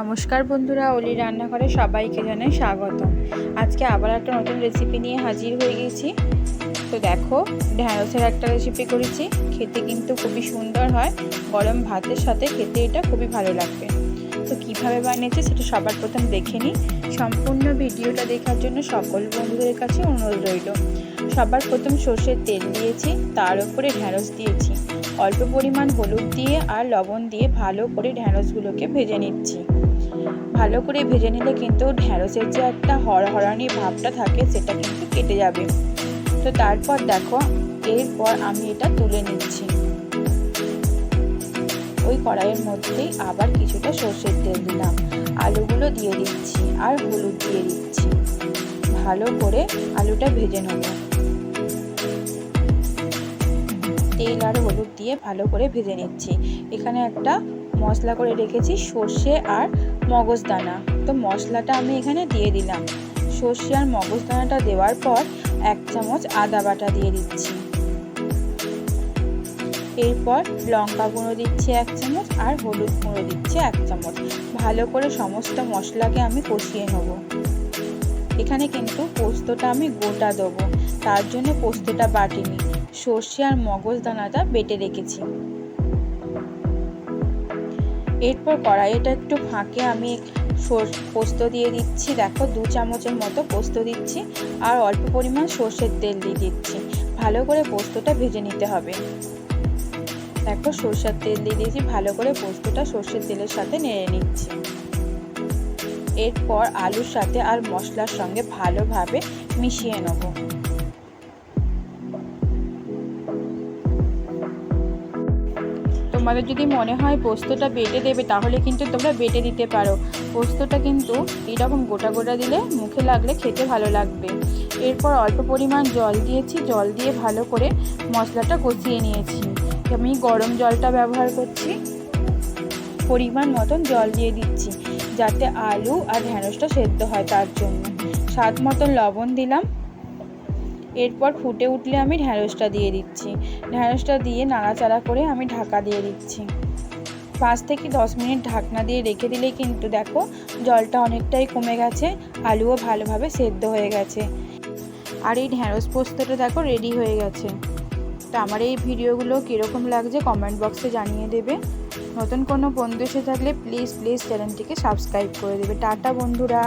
নমস্কার বন্ধুরা, অলি রান্নাঘরে সবাইকে জানাই স্বাগত। আজকে আবার একটা নতুন রেসিপি নিয়ে হাজির হয়ে গেছি। তো দেখো, ঢ্যাঁড়সের একটা রেসিপি করেছি। খেতে কিন্তু খুবই সুন্দর হয়। গরম ভাতের সাথে খেতে এটা খুবই ভালো লাগবে। তো কীভাবে বানিয়েছে সেটা সবার প্রথম দেখে নিই। সম্পূর্ণ ভিডিওটা দেখার জন্য সকল বন্ধুদের কাছে অনুরোধ রইল। সবার প্রথম সর্ষের তেল দিয়েছি, তার উপরে ঢ্যাঁড়স দিয়েছি। অল্প পরিমাণ হলুদ দিয়ে আর লবণ দিয়ে ভালো করে ঢ্যাঁড়সগুলোকে ভেজে নিচ্ছি। ভালো করে ভেজে নিলে কিন্তু ঢ্যাঁড়সের যে একটা হরহরানি ভাবটা থাকে, সেটা কিন্তু কেটে যাবে। তো তারপর দেখো, এরপর আমি এটা তুলে নিচ্ছি। ওই কড়াইয়ের মধ্যেই আবার কিছুটা সর্ষের তেল দিলাম। আলুগুলো দিয়ে দিচ্ছি আর হলুদ দিয়ে দিচ্ছি। ভালো করে আলুটা ভেজে নেব। তেল আর হলুদ দিয়ে ভালো করে ভেজে নিচ্ছি। এখানে একটা মশলা করে রেখেছি, সর্ষে আর মগজদানা। তো মশলাটা আমি এখানে দিয়ে দিলাম। সর্ষে আর মগজদানাটা দেওয়ার পর এক চামচ আদা বাটা দিয়ে দিচ্ছি। এরপর লঙ্কা গুঁড়ো দিচ্ছি এক চামচ আর হলুদ গুঁড়ো দিচ্ছি এক চামচ। ভালো করে সমস্ত মশলাকে আমি কষিয়ে নেব। এখানে কিন্তু পোস্তটা আমি গোটা দেবো। তার জন্য পোস্তটা বাটিনি। সর্ষে আর মগজদানাটা বেটে রেখেছি। এরপর কড়াইটা একটু ফাঁকে আমি পোস্ত দিয়ে দিচ্ছি। দেখো, দু চামচের মতো পোস্ত দিচ্ছি আর অল্প পরিমাণ সর্ষের তেল দিয়ে দিচ্ছি। ভালো করে পোস্তটা ভেজে নিতে হবে। দেখো, সর্ষের তেল দিয়ে দিয়েছি, ভালো করে পোস্তটা সর্ষের তেলের সাথে নেড়ে নিচ্ছি। এরপর আলুর সাথে আর মশলার সঙ্গে ভালোভাবে মিশিয়ে নেব। তোমাদের যদি মনে হয় পোস্তটা বেটে দেবে, তাহলে কিন্তু তোমরা বেটে দিতে পারো। পোস্তটা কিন্তু এরকম গোটা গোটা দিলে মুখে লাগলে খেতে ভালো লাগবে। এরপর অল্প পরিমাণ জল দিয়েছি, জল দিয়ে ভালো করে মশলাটা কষিয়ে নিয়েছি। আমি গরম জলটা ব্যবহার করছি, পরিমাণ মতন জল দিয়ে দিচ্ছি, যাতে আলু আর ঢ্যাঁড়সটা সেদ্ধ হয় তার জন্য। স্বাদ মতন লবণ দিলাম। এরপর ফুটে উঠলে আমি ঢ্যাঁড়সটা দিয়ে দিচ্ছি। ঢ্যাঁড়সটা দিয়ে নাড়াচাড়া করে আমি ঢাকা দিয়ে দিচ্ছি। পাঁচ থেকে দশ মিনিট ঢাকনা দিয়ে রেখে দিলে কিন্তু দেখো জলটা অনেকটাই কমে গেছে, আলুও ভালোভাবে সেদ্ধ হয়ে গেছে। আর এই ঢ্যাঁড়স পোস্তটা দেখো রেডি হয়ে গেছে। তো আমার এই ভিডিওগুলো কীরকম লাগছে কমেন্ট বক্সে জানিয়ে দেবে। নতুন কোনো বন্ধু এসে থাকলে প্লিজ প্লিজ চ্যানেলটিকে সাবস্ক্রাইব করে দেবে। টাটা বন্ধুরা।